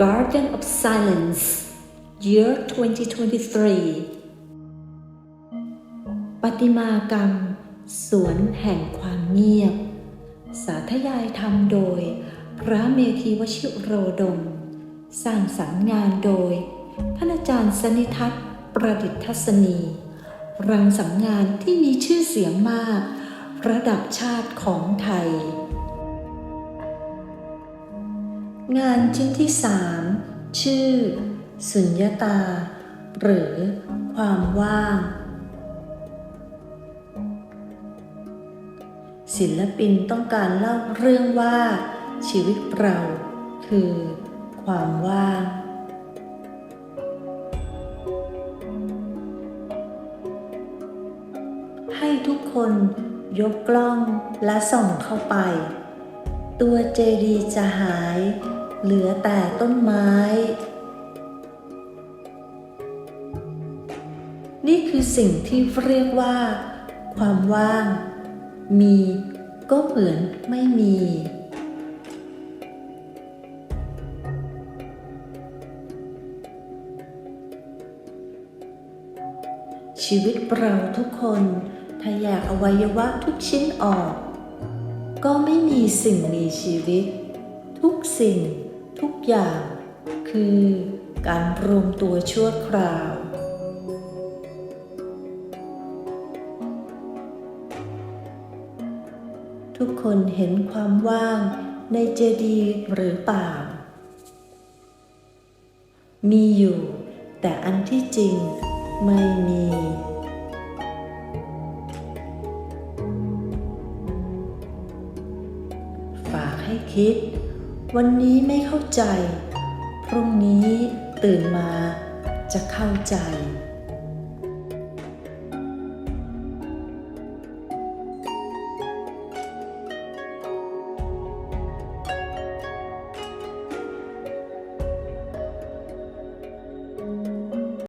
Garden of Silence Year 2023 ปฏิมากรรม สวนแห่งความเงียบ สาธยายธรรมโดย พระเมธีวชิโรดม สร้างสรรค์งานโดยท่านอาจารย์สนิทัศน์ประดิษฐศนี รังสรรค์งานที่มีชื่อเสียงมาก ระดับชาติของไทย งานชิ้นที่สามชื่อ สุญญตา หรือความว่าง ศิลปินต้องการเล่าเรื่องว่า ชีวิตเราคือ ความว่างให้ทุกคนยกกล้องและส่องเข้าไป ตัวเจดีย์จะหาย เหลือแต่ต้นไม้ นี่คือสิ่งที่เรียกว่า ความว่าง มีก็เหมือนไม่มี ชีวิตเราทุกคนถ้าอยากอวัยวะทุกชิ้นออก ก็ไม่มีสิ่งมีชีวิต ทุกสิ่ง ทุกอย่างคือการรวมตัวชั่วคราว ทุกคนเห็นความว่างในเจดีย์หรือเปล่า มีอยู่ แต่อันที่จริงไม่มีฝากให้คิด วันนี้ไม่เข้าใจ พรุ่งนี้ตื่นมาจะเข้าใจ